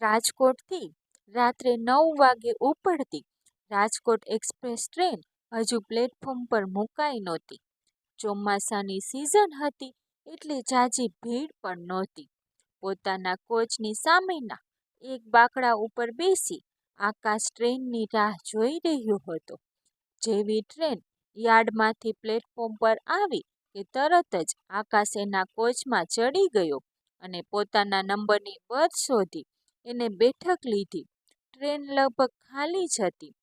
રાજકોટથી રાત્રે નવ વાગે ઉપડતી રાજકોટ એક્સપ્રેસ ટ્રેન હજુ પ્લેટફોર્મ પર મુકાઈ નહોતી. ચોમાસાની સિઝન હતી એટલે ઝાઝી ભીડ પણ નહોતી. પોતાના કોચની સામેના એક બાકડા ઉપર બેસી આકાશ ટ્રેનની રાહ જોઈ રહ્યો હતો. જેવી ટ્રેન યાર્ડમાંથી પ્લેટફોર્મ પર આવી કે તરત જ આકાશ એના કોચમાં ચડી ગયો અને પોતાના નંબરની બર્થ શોધી એને બેઠક લીધી. ટ્રેન લગભગ ખાલી જ હતી.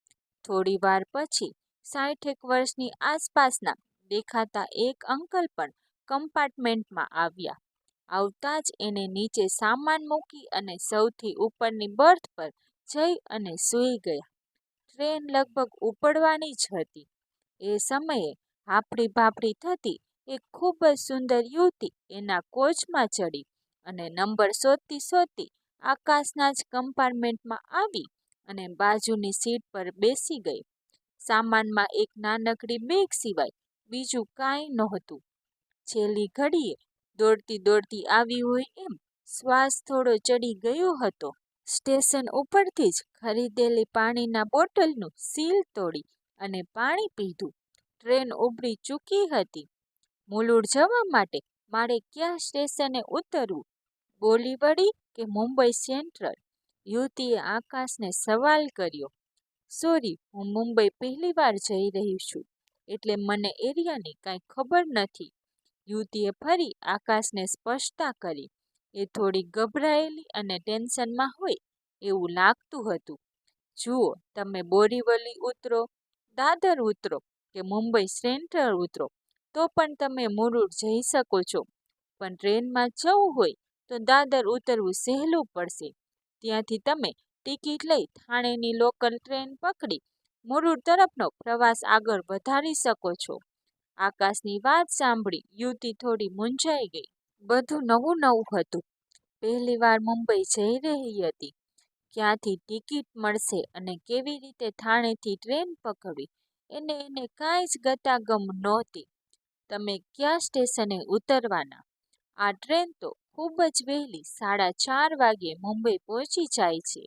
થોડી વાર પછી સાઠેક વર્ષની આસપાસના દેખાતા એક અંકલ પણ કમ્પાર્ટમેન્ટમાં આવ્યા. આવતા જ એને નીચે સામાન મૂકી અને સૌથી ઉપરની બર્થ પર જઈ અને સૂઈ ગયા. ટ્રેન લગભગ ઉપડવાની જ હતી. એ સમયે હાપડી ભાપડી થતી એક ખૂબ જ સુંદર યુવતી એના કોચમાં ચડી અને નંબર શોધતી શોધતી આકાશના જ કમ્પાર્ટમેન્ટમાં આવી અને બાજુની સીટ પર બેસી ગઈ. સામાનમાં એક નાનકડી બેગ સિવાય બીજું કાંઈ નહોતું. છેલ્લી ઘડીએ દોડતી દોડતી આવી હોય એમ શ્વાસ થોડો ચડી ગયો હતો. સ્ટેશન ઉપરથી જ ખરીદેલી પાણીના બોટલનું સીલ તોડી અને પાણી પીધું. ટ્રેન ઉભરી ચૂકી હતી. મુલુડ જવા માટે મારે ક્યાં સ્ટેશને ઉતરવું? બોલીવડી કે મુંબઈ સેન્ટ્રલ યુવતીએ આકાશને સવાલ કર્યો, સોરી, હું મુંબઈ પહેલીવાર જઈ રહી છું, એટલે મને એરિયાની કાંઈ ખબર નથી. યુવતીએ ફરી આકાશને સ્પષ્ટતા કરી. એ થોડી ગભરાયેલી અને ટેન્શનમાં હોય એવું લાગતું હતું. જુઓ, તમે બોરીવલી ઉતરો, દાદર ઉતરો કે મુંબઈ સેન્ટ્રલ ઉતરો, તો પણ તમે મુરુડ જઈ શકો છો, પણ ટ્રેનમાં જવું હોય તો દાદર ઉતરવું સહેલું પડશે. ત્યાંથી તમે ટિકિટ લઈ થાણેની લોકલ ટ્રેન પકડી મુરુડ તરફનો પ્રવાસ આગળ વધારી શકો છો. આકાશની વાત સાંભળી યુવતી થોડી મૂંઝાઈ ગઈ. બધું નવું નવું હતું. પહેલીવાર મુંબઈ જઈ રહી હતી. ક્યાંથી ટિકિટ મળશે અને કેવી રીતે થાણેથી ટ્રેન પકડવી, એને એને કાંઈ જ ગતાગમ નહોતી. તમે કયા સ્ટેશને ઉતરવાના? આ ટ્રેન તો ખૂબ જ વહેલી સાડા ચાર વાગ્યે મુંબઈ પહોંચી જાય છે.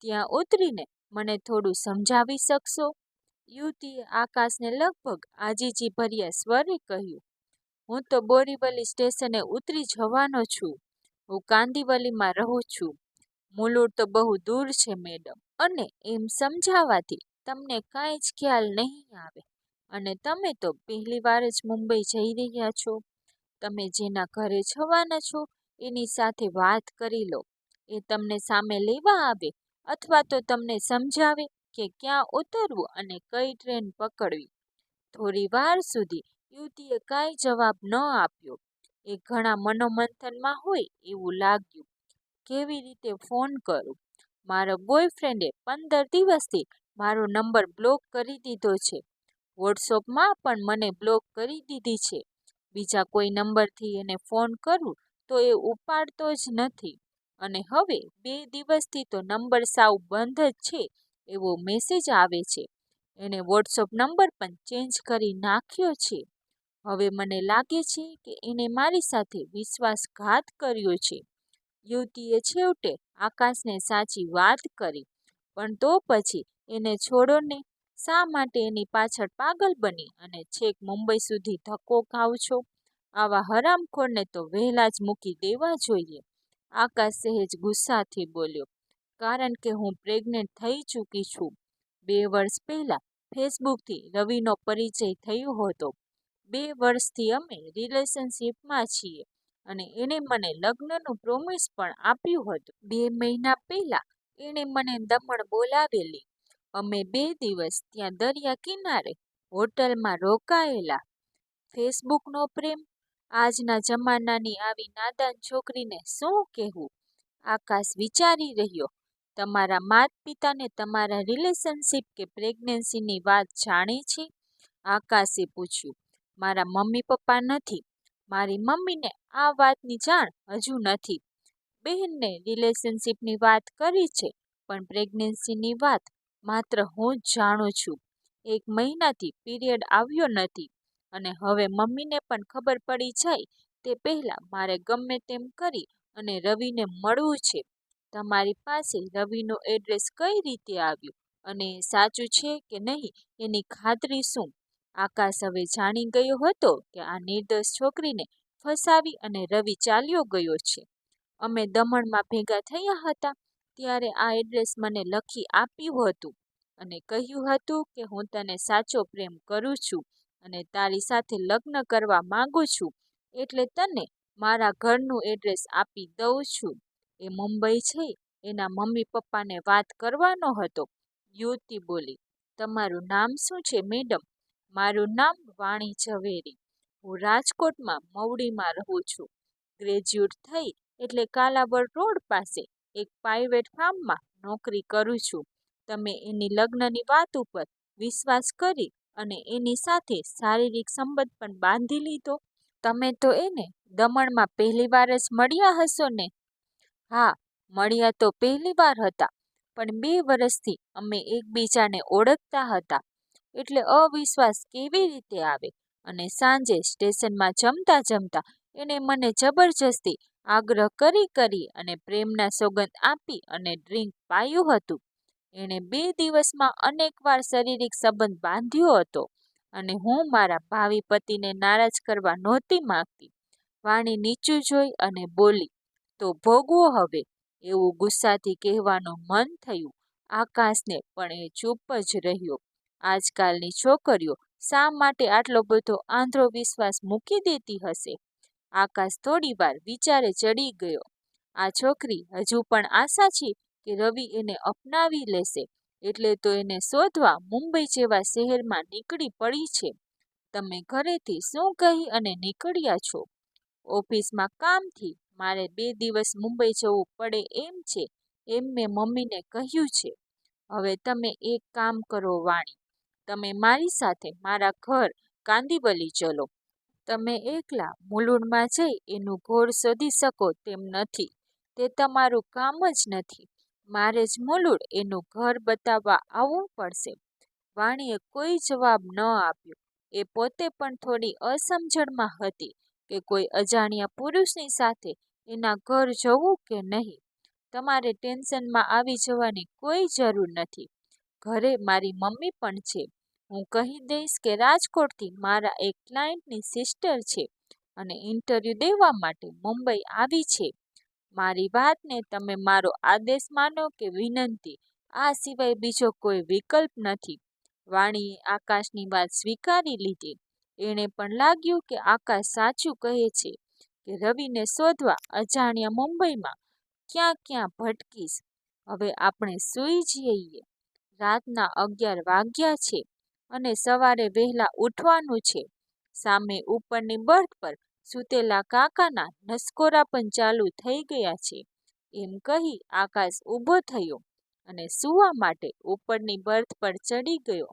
ત્યાં ઉતરીને મને થોડું સમજાવી શકશો? યુવતીએ આકાશને લગભગ આજીજીભર્યા સ્વરે કહ્યું, હું તો બોરીવલી સ્ટેશને ઉતરી જવાનો છું. હું કાંદીવલીમાં રહું છું. મુલુડ તો બહુ દૂર છે, મેડમ. અને એમ સમજાવવાથી તમને કાંઈ જ ખ્યાલ નહીં આવે. અને તમે તો પહેલીવાર જ મુંબઈ જઈ રહ્યા છો. તમે જેના ઘરે જવાના છો, એની સાથે વાત કરી લો. એ તમને સામે લેવા આવે અથવા તો તમને સમજાવે કે ક્યાં ઉતરવું અને કઈ ટ્રેન પકડવી. થોડી વાર સુધી યુવતીએ કાંઈ જવાબ ન આપ્યો. એ ઘણા મનોમંથનમાં હોય એવું લાગ્યું. કેવી રીતે ફોન કરું? મારો બોયફ્રેન્ડે પંદર દિવસથી મારો નંબર બ્લોક કરી દીધો છે. વોટ્સઅપમાં પણ મને બ્લોક કરી દીધી છે. બીજા કોઈ નંબરથી એને ફોન કરું તો એ ઉપાડતો જ નથી. અને હવે બે દિવસથી તો નંબર સાવ બંધ જ છે એવો મેસેજ આવે છે. એણે વોટ્સઅપ નંબર પણ ચેન્જ કરી નાખ્યો છે. હવે મને લાગે છે કે એણે મારી સાથે વિશ્વાસઘાત કર્યો છે. યુવતીએ છેવટે આકાશને સાચી વાત કરી. પણ તો પછી એને છોડો ને શા માટે એની પાછળ પાગલ બની? અને છેક મુંબઈ સુધી ધક્કો ખાવ છો? આવા હરામખોરને તો વહેલા જ મૂકી દેવા જોઈએ. આકાશ સહેજ ગુસ્સાથી બોલ્યો, કારણ કે હું પ્રેગ્નેન્ટ થઈ ચૂકી છું. બે વર્ષ પહેલાં ફેસબુકથી રવિનો પરિચય થયો હતો. બે વર્ષથી અમે રિલેશનશીપમાં છીએ અને એણે મને લગ્નનું પ્રોમિસ પણ આપ્યું હતું. બે મહિના પહેલાં એણે મને દમણ બોલાવેલી. અમે બે દિવસ ત્યાં દરિયા કિનારે હોટલમાં રોકાયેલા. ફેસબુકનો પ્રેમ, આજના જમાનાની આવી નાદાન છોકરીને શું કહેવું? આકાશ વિચારી રહ્યો, તમારા માત પિતાને તમારા રિલેશનશિપ કે પ્રેગ્નન્સીની વાત જાણે છે? આકાશે પૂછ્યું, મારા મમ્મી પપ્પા નથી, મારી મમ્મીને આ વાતની જાણ હજુ નથી. બહેનને રિલેશનશિપની વાત કરી છે, પણ પ્રેગ્નન્સીની વાત માત્ર હું જ જાણું છું. એક મહિનાથી પીરિયડ આવ્યો નથી અને હવે મમ્મીને પણ ખબર પડી જાય તે પહેલાં મારે ગમે તેમ કરી અને રવિને મળવું છે. તમારી પાસે રવિનો એડ્રેસ કઈ રીતે આવ્યું અને સાચું છે કે નહીં એની ખાતરી શું? આકાશ હવે જાણી ગયો હતો કે આ નિર્દોષ છોકરીને ફસાવી અને રવિ ચાલ્યો ગયો છે. અમે દમણમાં ભેગા થયા હતા ત્યારે આ એડ્રેસ મને લખી આપ્યું હતું અને કહ્યું હતું કે હું તને સાચો પ્રેમ કરું છું અને તારી સાથે લગ્ન કરવા માંગુ છું એટલે તને મારા ઘરનું એડ્રેસ આપી દઉં છું. એ મુંબઈ છે, એના મમ્મી પપ્પાને વાત કરવાનો હતો. યુવતી બોલી, તમારું નામ શું છે, મેડમ? મારું નામ વાણી ઝવેરી. હું રાજકોટમાં મવડીમાં રહું છું. ગ્રેજ્યુએટ થઈ એટલે કાલાવડ રોડ પાસે એક પ્રાઇવેટ ફાર્મમાં નોકરી કરું છું. તમે એની લગ્નની વાત ઉપર વિશ્વાસ કરી અને એની સાથે શારીરિક સંબંધ પણ બાંધી લીધો. તમે તો એને દમણમાં પહેલી વાર જ મળ્યા હશો ને? હા, મળ્યા તો પહેલી વાર હતા, પણ બે વર્ષથી અમે એકબીજાને ઓળખતા હતા. એટલે અવિશ્વાસ કેવી રીતે આવે? અને સાંજે સ્ટેશનમાં જમતા જમતા એને મને જબરજસ્તી આગ્રહ કરી કરી અને પ્રેમના સોગંદ આપી અને ડ્રિંક પાયું હતું. એણે બે દિવસમાં અનેકવાર શારીરિક સંબંધ બાંધ્યો હતો અને હું મારા ભાવિ પતિને નારાજ કરવા નહોતી માગતી. વાણી નીચું જોઈ અને બોલી, તો ભોગવો હવે. એવું ગુસ્સાથી કહેવાનું મન થયું આકાશને, પણ એ ચૂપ જ રહ્યો. આજકાલની છોકરીઓ શા માટે આટલો બધો આંધ્રો વિશ્વાસ મૂકી દેતી હશે? આકાશ થોડીવાર વિચારે ચડી ગયો. આ છોકરી હજુ પણ આશા છે કે રવિ એને અપનાવી લેશે, એટલે તો એને શોધવા મુંબઈ જેવા શહેરમાં નીકળી પડી છે. તમે ઘરેથી શું કહી અને નીકળ્યા છો? ઓફિસમાં કામથી મારે બે દિવસ મુંબઈ જવું પડે એમ છે, એમ મેં મમ્મીને કહ્યું છે. હવે તમે એક કામ કરો વાણી. તમે મારી સાથે મારા ઘર કાંદીવલી ચલો. તમે એકલા મુલુડમાં જઈ એનું ઘોર શોધી શકો તેમ નથી. તે તમારું કામ જ નથી. મારે જ મુલુડ એનું ઘર બતાવવા આવવું પડશે. વાણીએ કોઈ જવાબ ન આપ્યો. એ પોતે પણ થોડી અસમજણમાં હતી કે કોઈ અજાણ્યા પુરુષની સાથે એના ઘર જવું કે નહીં. તમારે ટેન્શનમાં આવી જવાની કોઈ જરૂર નથી. ઘરે મારી મમ્મી પણ છે. હું કહી દઈશ કે રાજકોટથી મારા એક ક્લાયન્ટની સિસ્ટર છે અને ઇન્ટરવ્યૂ દેવા માટે મુંબઈ આવી છે. મારી વાતને તમે મારો આદેશ માનો કે વિનંતી, આ સિવાય બીજો કોઈ વિકલ્પ નથી. વાણીએ આકાશની વાત સ્વીકારી લીધી. એણે પણ લાગ્યું કે આકાશ સાચું કહે છે કે રવિને શોધવા અજાણ્યા મુંબઈમાં ક્યાં ક્યાં ભટકીશ. હવે આપણે સૂઈ જઈએ. રાતના અગિયાર વાગ્યા છે. અને સવારે વહેલા ઉઠવાનું છે. સામે ઉપરની બર્થ પર સૂતેલા કાકાના નસકોરા પણ ચાલુ થઈ ગયા છે. એમ કહી આકાશ ઊભો થયો અને સૂવા માટે ઉપરની બર્થ પર ચડી ગયો.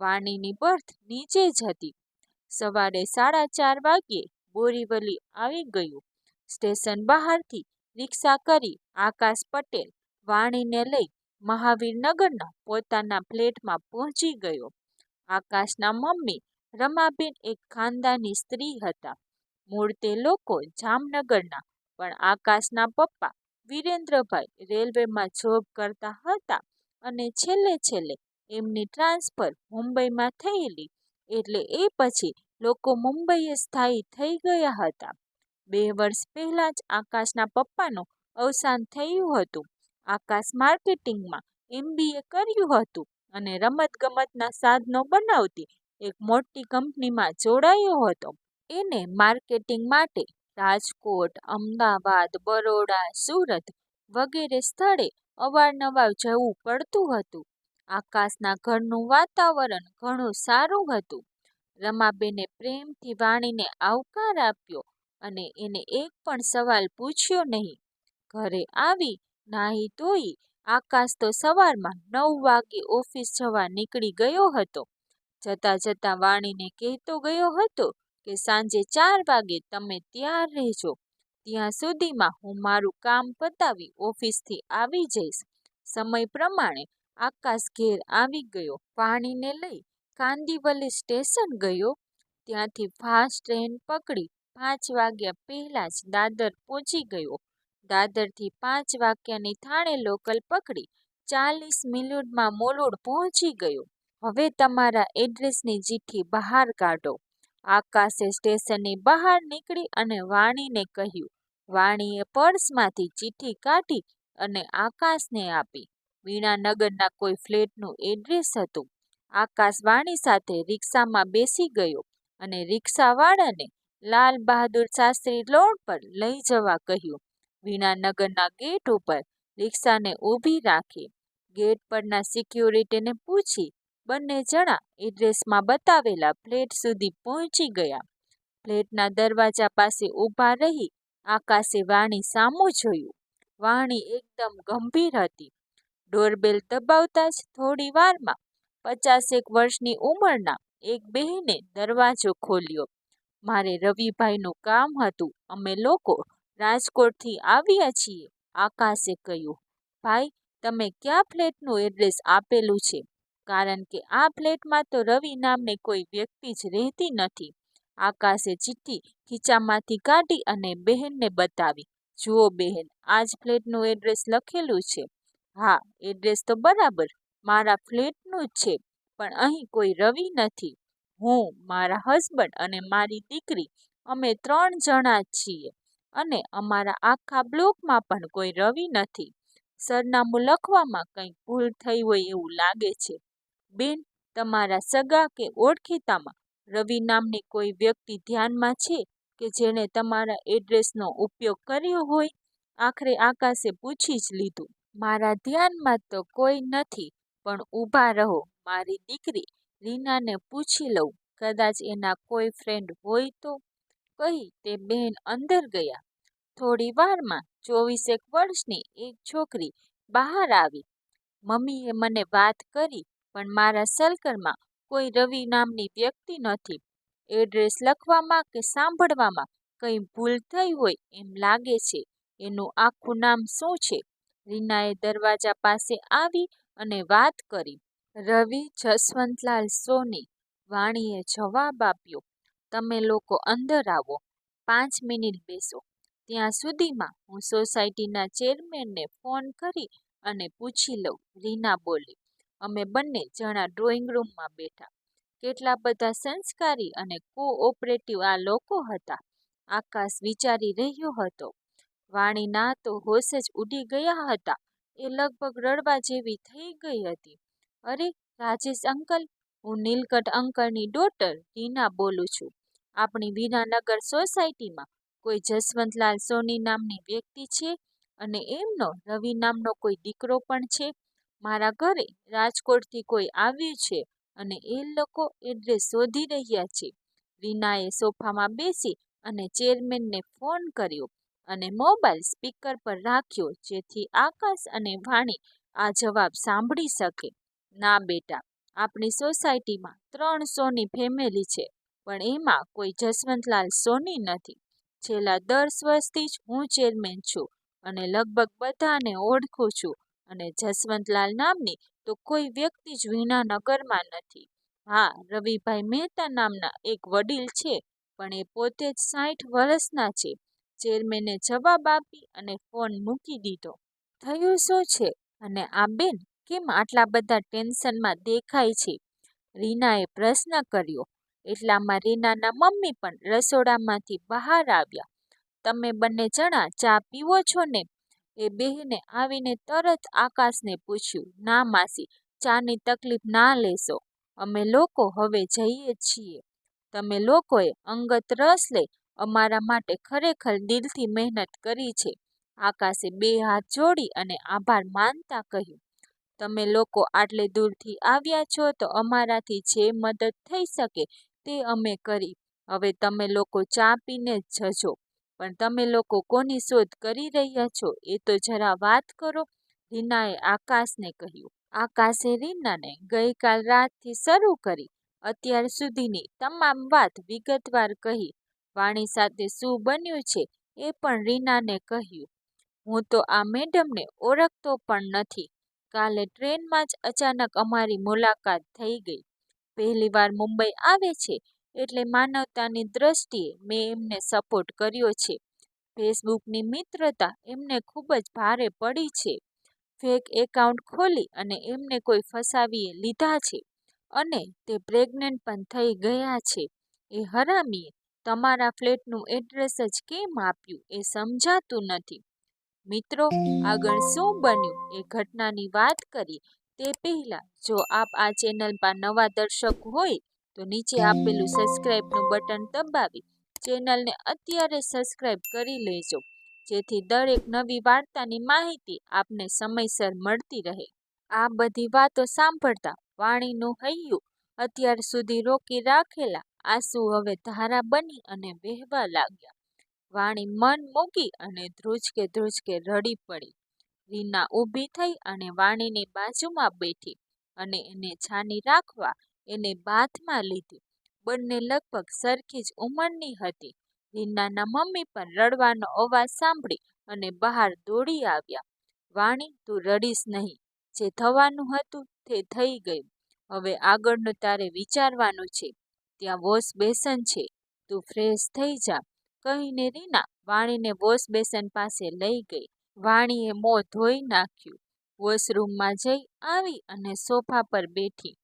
વાણીની બર્થ નીચે જ હતી. સવારે સાડા ચાર વાગ્યે બોરીવલી આવી ગયું. સ્ટેશન બહારથી રિક્ષા કરી આકાશ પટેલ વાણીને લઈ મહાવીરનગરના પોતાના ફ્લેટમાં પહોંચી ગયો. આકાશના મમ્મી રમાબેન એક ખાનદાની સ્ત્રી હતા. મૂળ તે લોકો જામનગરના, પણ આકાશના પપ્પા વિરેન્દ્રભાઈ રેલવેમાં જોબ કરતા હતા અને છેલ્લે છેલ્લે એમની ટ્રાન્સફર મુંબઈમાં થયેલી, એટલે એ પછી લોકો મુંબઈએ સ્થાયી થઈ ગયા હતા. બે વર્ષ પહેલાં જ આકાશના પપ્પાનું અવસાન થયું હતું. આકાશ માર્કેટિંગમાં એમબીએ કર્યું હતું. અને રમતગમતના સાધનો બનાવતી એક મોટી કંપનીમાં જોડાયો હતો. એને માર્કેટિંગ માટે રાજકોટ, અમદાવાદ, બરોડા, સુરત વગેરે સ્થળે અવારનવાર જવું પડતું હતું. આકાશના ઘરનું વાતાવરણ ઘણું સારું હતું. રમાબેને પ્રેમથી વાણીને આવકાર આપ્યો અને એને એક પણ સવાલ પૂછ્યો નહીં. ઘરે આવી નાહી ધોઈ આકાશ તો સવારમાં નવ વાગે ઓફિસ જવા નીકળી ગયો હતો. જતા જતા વાણીને કહેતો ગયો હતો કે સાંજે ચાર વાગે તમે તૈયાર રહેજો. ત્યાં સુધીમાં હું મારું કામ પતાવી ઓફિસથી આવી જઈશ. સમય પ્રમાણે આકાશ ઘેર આવી ગયો વાણીને લઈ કાંદીવલી સ્ટેશન ગયો. ત્યાંથી ફાસ્ટ ટ્રેન પકડી પાંચ વાગ્યા પહેલાં જ દાદર પહોંચી ગયો. દાદરથી પાંચ વાક્યની થાણે લોકલ પકડી, ચાલીસ મિનિટમાં મોલુડ પહોંચી ગયો. હવે તમારા એડ્રેસની ચિઠ્ઠી બહાર કાઢો. આકાશે સ્ટેશનની બહાર નીકળી અને વાણીને કહ્યું, વાણીએ પર્સમાંથી ચિઠ્ઠી કાઢી અને આકાશને આપી. વીણાનગરના કોઈ ફ્લેટનું એડ્રેસ હતું. આકાશ વાણી સાથે રિક્ષામાં બેસી ગયો અને રિક્ષાવાળાને લાલ બહાદુર શાસ્ત્રી રોડ પર લઈ જવા કહ્યું વીણાનગરના ગેટ ઉપર રિક્ષાને ઊભી રાખી, ગેટ પરના સિક્યુરિટીને પૂછી, બંને જણા એડ્રેસમાં બતાવેલા ફ્લેટ સુધી પહોંચી ગયા. ફ્લેટના દરવાજા પાસે ઊભા રહી આકાશે વાણી સામું જોયું. વાણી એકદમ ગંભીર હતી. ડોરબેલ દબાવતા જ થોડી વારમાં પચાસેક વર્ષની ઉંમરના એક બહેને દરવાજો ખોલ્યો. મારે રવિભાઈનું કામ હતું. અમે લોકો રાજકોટથી આવ્યા છીએ. આકાશે કહ્યું, ભાઈ, તમે કયા ફ્લેટનું એડ્રેસ આપેલું છે? કારણ કે આ ફ્લેટમાં તો રવિ નામની કોઈ વ્યક્તિ જ રહેતી નથી. આકાશે ચિઠ્ઠી ખીચામાંથી કાઢી અને બહેનને બતાવી, જુઓ બહેન, આ જ ફ્લેટનું એડ્રેસ લખેલું છે. હા, એડ્રેસ તો બરાબર, મારા ફ્લેટનું જ છે, પણ અહીં કોઈ રવિ નથી. હું, મારા હસબન્ડ અને મારી દીકરી, અમે ત્રણ જણા જ છીએ. અને અમારા આખા બ્લોકમાં પણ કોઈ રવિ નથી. સરનામું લખવામાં કંઈક ભૂલ થઈ હોય એવું લાગે છે. બેન, તમારા સગા કે ઓળખીતામાં રવિ નામની કોઈ વ્યક્તિ ધ્યાનમાં છે કે જેણે તમારા એડ્રેસનો ઉપયોગ કર્યો હોય? આખરે આકાશે પૂછી જ લીધું. મારા ધ્યાનમાં તો કોઈ નથી, પણ ઊભા રહો, મારી દીકરી રીનાને પૂછી લઉં. કદાચ એના કોઈ ફ્રેન્ડ હોય તો? કહી તે બહેન અંદર ગયા. થોડી વારમાં ચોવીસેક વર્ષની એક છોકરી બહાર આવી. મમ્મીએ મને વાત કરી, પણ મારા સર્કલમાં કોઈ રવિ નામની વ્યક્તિ નથી. એડ્રેસ લખવામાં કે સાંભળવામાં કંઈ ભૂલ થઈ હોય એમ લાગે છે. એનું આખું નામ શું છે? રીનાએ દરવાજા પાસે આવી અને વાત કરી. રવિ જસવંતલાલ સોની વાણીએ જવાબ આપ્યો. તમે લોકો અંદર આવો. પાંચ મિનિટ બેસો. ત્યાં સુધીમાં હું સોસાયટીના ચેરમેનને ફોન કરી અને પૂછી લઉં. રીના બોલી, અમે બંને જણા ડ્રોઈંગ રૂમમાં બેઠા. કેટલા બધા સંસ્કારી અને કોઓપરેટિવ આ લોકો હતા. આકાશ વિચારી રહ્યો હતો. વાણીના તો હોશ જ ઉડી ગયા હતા. એ લગભગ રડવા જેવી થઈ ગઈ હતી. અરે, રાજેશ અંકલ, હું નીલકંઠ અંકલની ડોટર, રીના બોલું છું. આપણી વિનાનગર સોસાયટીમાં કોઈ જસવંતલાલ સોની નામની વ્યક્તિ છે અને એમનો રવિ નામનો કોઈ દીકરો પણ છે. મારા ઘરે રાજકોટથી કોઈ આવ્યું છે અને એ લોકો એડ્રેસ શોધી રહ્યા છે. રીનાએ સોફામાં બેસી અને ચેરમેનને ફોન કર્યો અને મોબાઈલ સ્પીકર પર રાખ્યો જેથી આકાશ અને વાણી આ જવાબ સાંભળી શકે. ના બેટા, આપણી સોસાયટીમાં ત્રણ સોની ફેમિલી છે. પણ એમાં કોઈ જસવંતલાલ સોની નથી. છેલ્લા દસ વર્ષથી જ હું ચેરમેન છું અને લગભગ બધાને ઓળખું છું અને જસવંતલાલ નામની તો કોઈ વ્યક્તિ જ વિનાનગરમાં નથી. હા, રવિભાઈ મહેતા નામના એક વડીલ છે, પણ એ પોતે જ સાઠ વર્ષના છે. ચેરમેને જવાબ આપી અને ફોન મૂકી દીધો. થયું શું છે? અને આ બેન કેમ આટલા બધા ટેન્શનમાં દેખાય છે? રીનાએ પ્રશ્ન કર્યો. એટલામાં રીનાના મમ્મી પણ રસોડામાંથી બહાર આવ્યા. તમે બંને જણા ચા પીવો છો ને? એ બહેને આવીને તરત આકાશને પૂછ્યું, ના માસી, ચાની તકલીફ ના લેશો. અમે લોકો હવે જઈએ છીએ. તમે લોકોએ અંગત રસ લઈ અમારા માટે ખરેખર દિલથી મહેનત કરી છે. આકાશે બે હાથ જોડી અને આભાર માનતા કહ્યું. તમે લોકો આટલે દૂરથી આવ્યા છો તો અમારાથી જે મદદ થઈ શકે તે અમે કરી. હવે તમે લોકો ચા પીને જજો. પણ તમે લોકો કોની શોધ કરી રહ્યા છો એ તો જરા વાત કરો, રીનાએ આકાશને કહ્યું. આકાશે રીનાને ગઈકાલ રાતથી શરૂ કરી. અત્યાર સુધીની તમામ વાત વિગતવાર કહી. વાણી સાથે શું બન્યું છે એ પણ રીનાને કહ્યું. હું તો આ મેડમને ઓળખતો પણ નથી. કાલે ટ્રેનમાં જ અચાનક અમારી મુલાકાત થઈ ગઈ. પહેલીવાર મુંબઈ આવે છે એટલે માનવતાની દ્રષ્ટિએ મેં એમને સપોર્ટ કર્યો છે. ફેસબુકની મિત્રતા એમને ખૂબ જ ભારે પડી છે. ફેક એકાઉન્ટ ખોલી અને એમને કોઈ ફસાવી લીધા છે અને તે પ્રેગ્નેન્ટ પણ થઈ ગયા છે. એ હરામીએ તમારા ફ્લેટનું એડ્રેસ જ કેમ આપ્યું એ સમજાતું નથી. મિત્રો, આગળ શું બન્યું? એ ઘટનાની વાત કરીએ તે પહેલાં, જો આપ આ ચેનલ પર નવા દર્શક હોય, તો નીચે આપેલું સબસ્ક્રાઇબનું બટન દબાવી ચેનલને અત્યારે સબસ્ક્રાઇબ કરી લેજો. જેથી દરેક નવી વાર્તાની માહિતી આપને સમયસર મળતી રહે. આ બધી વાતો સાંભળતા વાણીનું હૈયું અત્યાર સુધી રોકી રાખેલા આંસુ હવે ધારા બની અને વહેવા લાગ્યા. વાણી મન મૂકી અને ધ્રુજકે ધ્રુજકે રડી પડી. રીના ઊભી થઈ અને વાણીની બાજુમાં બેઠી અને એને છાની રાખવા એને બાથમાં લીધી. બંને લગભગ સરખી જ ઉંમરની હતી. રીનાના મમ્મી પણ રડવાનો અવાજ સાંભળી અને બહાર દોડી આવ્યા. વાણી, તું રડીશ નહીં. જે થવાનું હતું તે થઈ ગયું. હવે આગળનું તારે વિચારવાનું છે. ત્યાં વોશ બેસન છે. તું ફ્રેશ થઈ જા. કહીને રીના વાણીને વોશ બેસન પાસે લઈ ગઈ. વાણીએ મોં ધોઈ નાખ્યું. વોશરૂમમાં જઈ આવી અને સોફા પર બેઠી.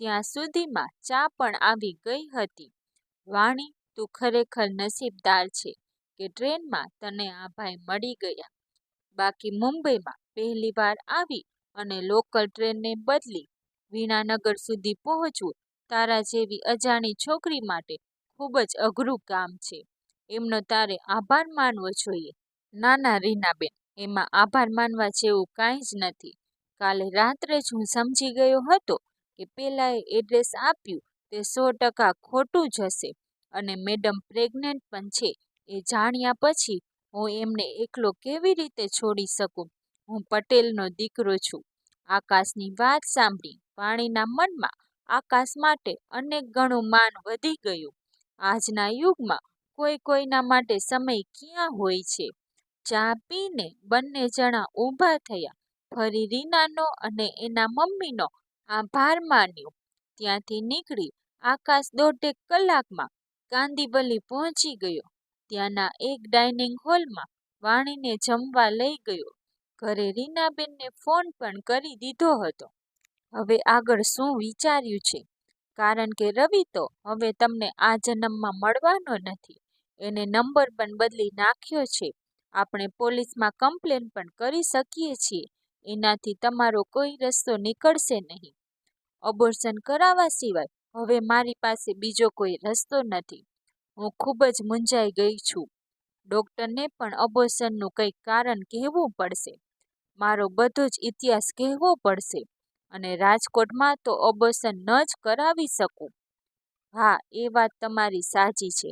ત્યાં સુધીમાં ચા પણ આવી ગઈ હતી. વાણી, તું ખરેખર નસીબદાર છે કે ટ્રેનમાં તને આ ભાઈ મળી ગયા. બાકી મુંબઈમાં પહેલી વાર આવી અને લોકલ ટ્રેનને બદલી વીણાનગર સુધી પહોંચવું તારા જેવી અજાણી છોકરી માટે ખૂબ જ અઘરું કામ છે. એમનો તારે આભાર માનવો જોઈએ. ના ના, રીનાબેન. એમાં આભાર માનવા જેવું કાંઈ જ નથી. કાલે રાત્રે જ હું સમજી ગયો હતો કે પેલાએ એડ્રેસ આપ્યું તે સો ટકા ખોટું જ હશે અને મેડમ પ્રેગ્નેન્ટ પણ છે. એ જાણ્યા પછી હું એમને એકલો કેવી રીતે છોડી શકું? હું પટેલનો દીકરો છું. આકાશની વાત સાંભળી વાણીના મનમાં આકાશ માટે અનેક ગણું માન વધી ગયું. આજના યુગમાં કોઈ કોઈના માટે સમય ક્યાં હોય છે? ચા પીને બંને જણા ઊભા થયા. ફરી રીનાનો અને એના મમ્મીનો આભાર માન્યો. ત્યાંથી નીકળી આકાશ દોઢેક કલાકમાં કાંદીવલી પહોંચી ગયો. ત્યાંના એક ડાઇનિંગ હોલમાં વાણીને જમવા લઈ ગયો. ઘરે રીનાબેનને ફોન પણ કરી દીધો હતો. હવે આગળ શું વિચાર્યું છે? કારણ કે રવિ તો હવે તમને આ જન્મમાં મળવાનો નથી. એને નંબર પણ બદલી નાખ્યો છે. આપણે પોલીસમાં કમ્પ્લેન પણ કરી શકીએ છીએ. એનાથી તમારો કોઈ રસ્તો નીકળશે નહીં. અબોર્શન કરાવવા સિવાય હવે મારી પાસે બીજો કોઈ રસ્તો નથી. હું ખૂબ જ મૂંઝાઈ ગઈ છું. ડૉક્ટરને પણ અબોર્શનનું કંઈક કારણ કહેવું પડશે. મારો બધો જ ઇતિહાસ કહેવો પડશે અને રાજકોટમાં તો અબોર્શન ન જ કરાવી શકું. હા, એ વાત તમારી સાચી છે.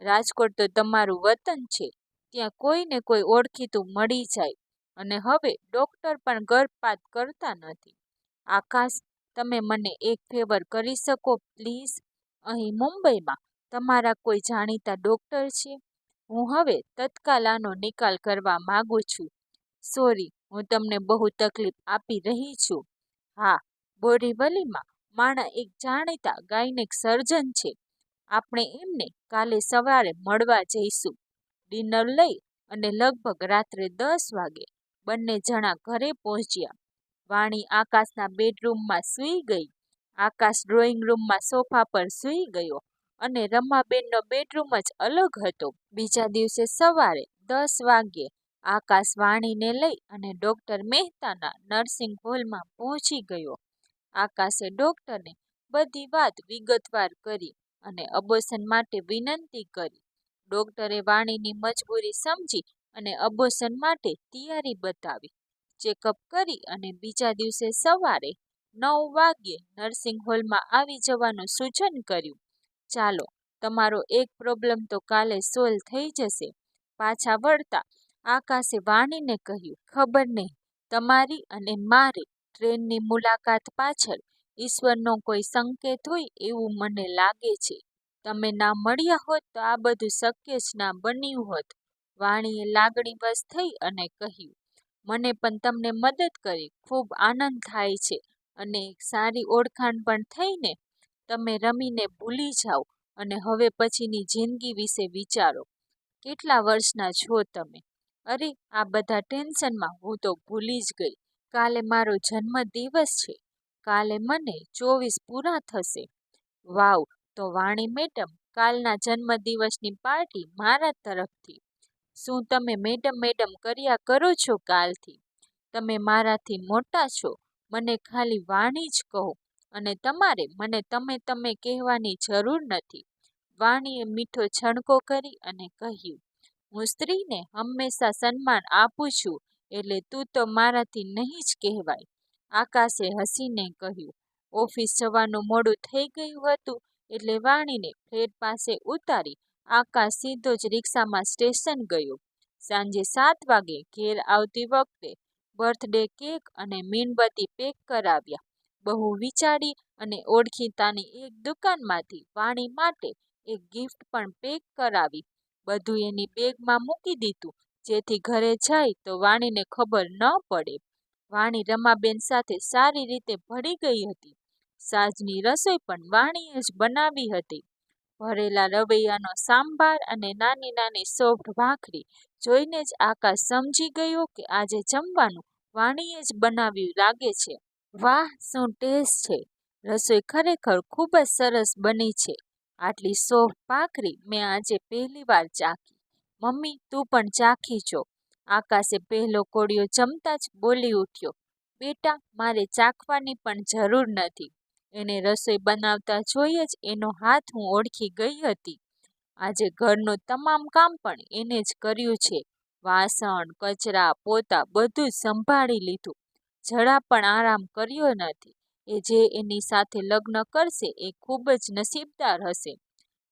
રાજકોટ તો તમારું વતન છે. ત્યાં કોઈને કોઈ ઓળખીતું મળી જાય. અને હવે ડૉક્ટર પણ ગર્ભપાત કરતા નથી. આકાશ, તમે મને એક ફેવર કરી શકો પ્લીઝ અહીં મુંબઈમાં તમારા કોઈ જાણીતા ડૉક્ટર છે? હું હવે તત્કાલ આનો નિકાલ કરવા માગું છું. સોરી હું તમને બહુ તકલીફ આપી રહી છું. હા, બોરીવલીમાં માણા એક જાણીતા ગાયનેક સર્જન છે. આપણે એમને કાલે સવારે મળવા જઈશું. ડિનર લઈ અને લગભગ રાત્રે દસ વાગે બંને જણા ઘરે પહોંચ્યા. વાણી આકાશના બેડરૂમમાં સૂઈ ગઈ. આકાશ ડ્રોઈંગ રૂમમાં સોફા પર સૂઈ ગયો અને રમાબેનનો બેડરૂમ જ અલગ હતો. બીજા દિવસે સવારે દસ વાગ્યે આકાશ વાણીને લઈ અને ડૉક્ટર મહેતાના નર્સિંગ હોલમાં પહોંચી ગયો. આકાશે ડૉક્ટરને બધી વાત વિગતવાર કરી અને અબોસન માટે વિનંતી કરી. ડૉક્ટરે વાણીની મજબૂરી સમજી અને અબોસન માટે તૈયારી બતાવી. ચેકઅપ કરી અને બીજા દિવસે સવારે નવ વાગ્યે નર્સિંગ હોલમાં આવી જવાનું સૂચન કર્યું. ચાલો, તમારો એક પ્રોબ્લેમ તો કાલે સોલ્વ થઈ જશે. પાછા વળતા આકાશે વાણીને કહ્યું, ખબર નહીં, તમારી અને મારી ટ્રેનની મુલાકાત પાછળ ઈશ્વરનો કોઈ સંકેત હોય એવું મને લાગે છે. તમે ના મળ્યા હોત તો આ બધું શક્ય જ ના બન્યું હોત. વાણીએ લાગણીવશ થઈ અને કહ્યું, મને પણ તમને મદદ કરી, ખૂબ આનંદ થાય છે અને સારી ઓળખાણ પણ થઈને તમે રમીને ભૂલી જાઓ અને હવે પછીની જિંદગી વિશે વિચારો. કેટલા વર્ષના છો તમે? અરે, આ બધા ટેન્શનમાં હું તો ભૂલી જ ગઈ. કાલે મારો જન્મદિવસ છે. કાલે મને ચોવીસ પૂરા થશે. વાવ તો વાણી મેડમ કાલના જન્મદિવસની પાર્ટી મારા તરફથી. શું તમે મેડમ મેડમ કર્યા કરો છો કાલથી? તમે મારાથી મોટા છો, મને ખાલી વાણી જ કહો. અને તમારે મને તમે તમે કહેવાની જરૂર નથી. વાણીએ મીઠો છણકો કરી અને કહ્યું, હું સ્ત્રીને હંમેશા સન્માન આપું છું, એટલે તું તો મારાથી નહીં જ કહેવાય. આકાશે હસીને કહ્યું, ઓફિસ જવાનું મોડું થઈ ગયું હતું એટલે વાણીને ફ્લેટ પાસે ઉતારી આકાશ સીધો જ રિક્ષામાં સ્ટેશન ગયો. સાંજે સાત વાગે ઘેર આવતી વખતે બર્થડે કેક અને મીણબત્તી પેક કરાવ્યા. બહુ વિચારી અને ઓળખીતાની એક દુકાનમાંથી વાણી માટે એક ગિફ્ટ પણ પેક કરાવી. બધું એની બેગમાં મૂકી દીધું. જેથી ઘરે જાય તો વાણીને ખબર ન પડે. વાણી રમાબેન સાથે સારી રીતે ભળી ગઈ હતી. સાંજની રસોઈ પણ વાણીએ જ બનાવી હતી. ભરેલા રવૈયાનો સાંભાર અને નાની નાની સોફ્ટ ભાખરી જોઈને જ આકાશ સમજી ગયો કે આજે જમવાનું વાણીએ જ બનાવ્યું લાગે છે. વાહ, શું ટેસ્ટ છે? રસોઈ ખરેખર ખૂબ જ સરસ બની છે. આટલી સોફ્ટ ભાખરી મેં આજે પહેલી વાર ચાખી. મમ્મી, તું પણ ચાખી જો. આકાશે પહેલો કોળિયો જમતા જ બોલી ઉઠ્યો. બેટા, મારે ચાખવાની પણ જરૂર નથી. એને રસોઈ બનાવતા જોઈ જ એનો હાથ હું ઓળખી ગઈ હતી. આજે ઘરનું તમામ કામ પણ એને જ કર્યું છે. વાસણ, કચરા, પોતા બધું સંભાળી લીધું. જરા પણ આરામ કર્યો નથી. એ જે એની સાથે લગ્ન કરશે એ ખૂબ જ નસીબદાર હશે.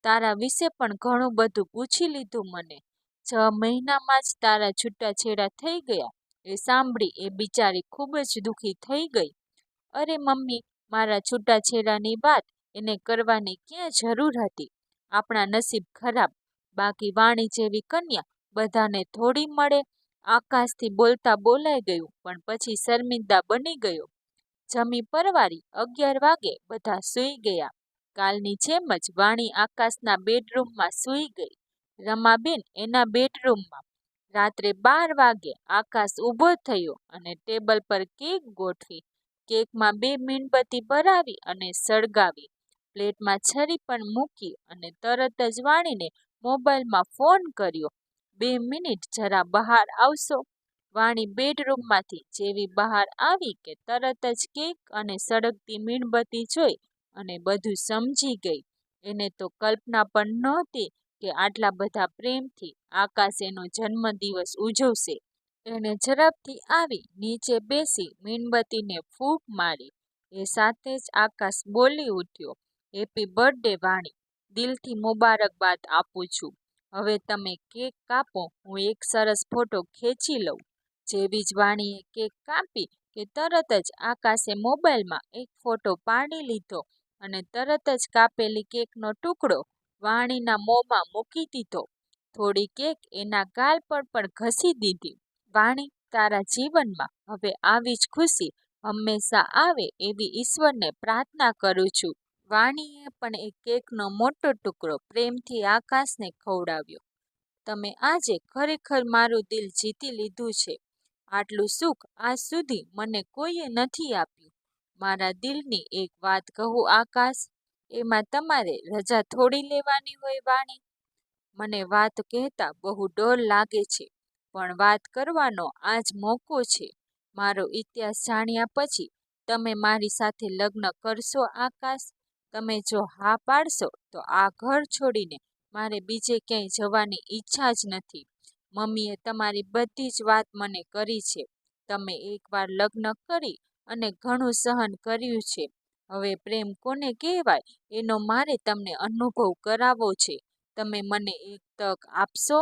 તારા વિશે પણ ઘણું બધું પૂછી લીધું મને. છ મહિનામાં જ તારા છૂટાછેડા થઈ ગયા. એ સાંભળી એ બિચારી ખૂબ જ દુઃખી થઈ ગઈ. અરે મમ્મી મારા છૂટાછેડાની વાત એને કરવાની ક્યાં જરૂર હતી? આપણા નસીબ ખરાબ, બાકી વાણી જેવી કન્યા બધાને થોડી મળે. આકાશથી બોલતા બોલાઈ ગયું, પણ પછી શર્મિંદા બની ગયો. જમી પરવારી અગિયાર વાગે બધા સૂઈ ગયા. કાલની જેમ જ વાણી આકાશના બેડરૂમમાં સૂઈ ગઈ. રમાબેન એના બેડરૂમમાં. રાત્રે બાર વાગે આકાશ ઊભો થયો અને ટેબલ પર કેક ગોઠવી કેકમાં બે મીણબત્તી ભરાવી અને સળગાવી. પ્લેટમાં છરી પણ મૂકી અને તરત જ વાણીને મોબાઈલમાં ફોન કર્યો. બે મિનિટ જરા બહાર આવશો. વાણી બેડરૂમમાંથી જેવી બહાર આવી કે તરત જ કેક અને સળગતી મીણબત્તી જોઈ અને બધું સમજી ગઈ. એને તો કલ્પના પણ નહોતી કે આટલા બધા પ્રેમથી આકાશ એનો જન્મદિવસ ઉજવશે. એણે ઝડપથી આવી નીચે બેસી મીણબત્તીને ફૂંક મારી. એ સાથે જ આકાશ બોલી ઉઠ્યો હેપી બર્થડે વાણી. દિલથી મુબારકબાદ આપું છું. હવે તમે કેક કાપો, હું એક સરસ ફોટો ખેંચી લઉં. જેવી જ વાણીએ કેક કાપી કે તરત જ આકાશે મોબાઈલમાં એક ફોટો પાડી લીધો અને તરત જ કાપેલી કેકનો ટુકડો વાણીના મોંમાં મૂકી દીધો. થોડી કેક એના ગાલ પર પણ ઘસી દીધી. વાણી તારા જીવનમાં. હવે આવી જ ખુશી હંમેશા આવે એવી ઈશ્વરને પ્રાર્થના કરું છું. વાણીએ પણ એ કેકનો મોટો ટુકડો પ્રેમથી આકાશને ખવડાવ્યો. તમે આજે ખરેખર મારું દિલ જીતી લીધું છે. આટલું સુખ આજ સુધી મને કોઈએ નથી આપ્યું. મારા દિલની એક વાત કહું આકાશ, એમાં તમારે રજા થોડી લેવાની હોય વાણી? મને વાત કહેતા બહુ ડર લાગે છે. પણ વાત કરવાનો આજ મોકો છે. મારો ઇતિહાસ જાણ્યા પછી તમે મારી સાથે લગ્ન કરશો આકાશ, તમે જો હા પાડશો તો આ ઘર છોડીને મારે બીજે ક્યાંય જવાની ઈચ્છા જ નથી. મમ્મીએ તમારી બધી જ વાત મને કરી છે. તમે એકવાર લગ્ન કરી અને ઘણું સહન કર્યું છે. હવે પ્રેમ કોને કહેવાય એનો મારે તમને અનુભવ કરાવવો છે. તમે મને એક તક આપશો?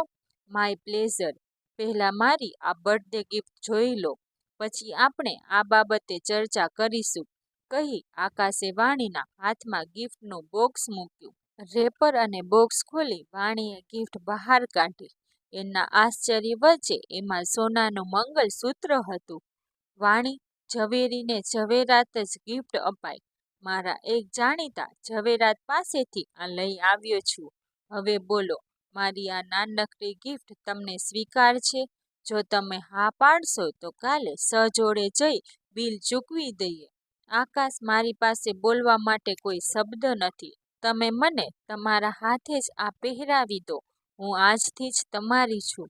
My pleasure. પહેલાં મારી આ બર્થડે ગિફ્ટ જોઈ લો, પછી આપણે આ બાબતે ચર્ચા કરીશું. કહી આકાશે વાણીના હાથમાં ગિફ્ટનું બોક્સ મૂક્યું. રેપર અને બોક્સ ખોલી વાણીએ ગિફ્ટ બહાર કાઢી. એના આશ્ચર્ય વચ્ચે એમાં સોનાનું મંગલસૂત્ર હતું. વાણી, ઝવેરીને ઝવેરાત જ ગિફ્ટ અપાય મારા એક જાણીતા ઝવેરાત પાસેથી આ લઈ આવ્યો છું. હવે બોલો મારી આ નાનકડી ગિફ્ટ તમને સ્વીકાર છે જો તમે હા પાડશો તો કાલે સહજોડે જઈ બિલ ચૂકવી દઈએ. આકાશ મારી પાસે બોલવા માટે કોઈ શબ્દ નથી. તમે મને તમારા હાથે જ આ પહેરાવી દો. હું આજથી જ તમારી છું.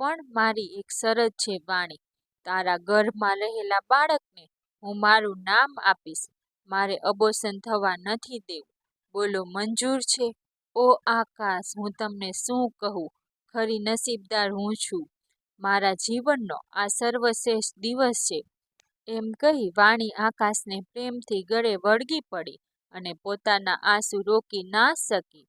પણ મારી એક શરત છે વાણી. તારા ગર્ભમાં રહેલા બાળકને હું મારું નામ આપીશ. મારે અબોસન થવા નથી દેવું. બોલો મંજૂર છે? ઓ આકાશ, હું તમને શું કહું? ખરી નસીબદાર હું છું. મારા જીવનનો આ સર્વશ્રેષ્ઠ દિવસ છે. એમ કહી વાણી આકાશને પ્રેમથી ગળે વળગી પડી અને પોતાના આંસુ રોકી ના શકી.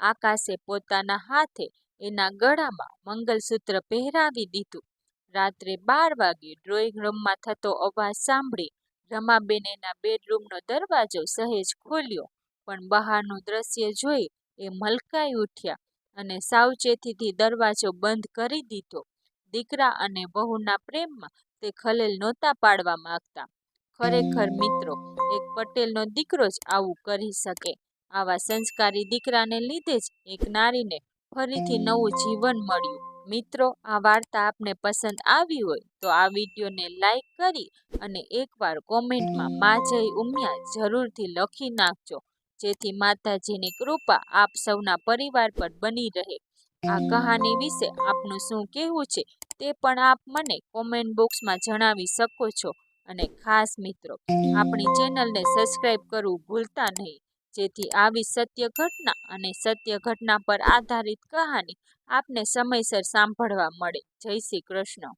આકાશે પોતાના હાથે એના ગળામાં મંગલસૂત્ર પહેરાવી દીધું. રાત્રે બાર વાગે ડ્રોઈંગ રૂમમાં થતો અવાજ સાંભળી રમાબેન એના બેડરૂમનો દરવાજો સહેજ ખોલ્યો, પણ બહારનું દ્રશ્ય જોઈ એ મલકાઈ ઉઠ્યા અને સાવચેતીથી દરવાજો બંધ કરી દીધો. દીકરા અને વહુના પ્રેમમાં તે ખલેલ નહોતા પાડવા માંગતા. ખરેખર મિત્રો, એક પટેલનો દીકરો જ આવું કરી શકે. આવા સંસ્કારી દીકરાને લીધે જ એક નારીને ફરીથી નવું જીવન મળ્યું. મિત્રો, આ વાર્તા આપને પસંદ આવી હોય તો આ વિડીયોને લાઈક કરી અને એકવાર કોમેન્ટમાં મા જય ઉમિયા જરૂરથી લખી નાખજો. જેથી માતાજીની કૃપા આપ સૌના પરિવાર પર બની રહે. આ કહાની વિશે આપનું શું કહેવું છે તે પણ આપ મને કોમેન્ટ બોક્સમાં જણાવી શકો છો. અને ખાસ મિત્રો આપણી ચેનલને સબસ્ક્રાઈબ કરવું ભૂલતા નહીં જેથી આવી સત્ય ઘટના અને સત્ય ઘટના પર આધારિત કહાની આપને સમયસર સાંભળવા મળે. જય શ્રી કૃષ્ણ.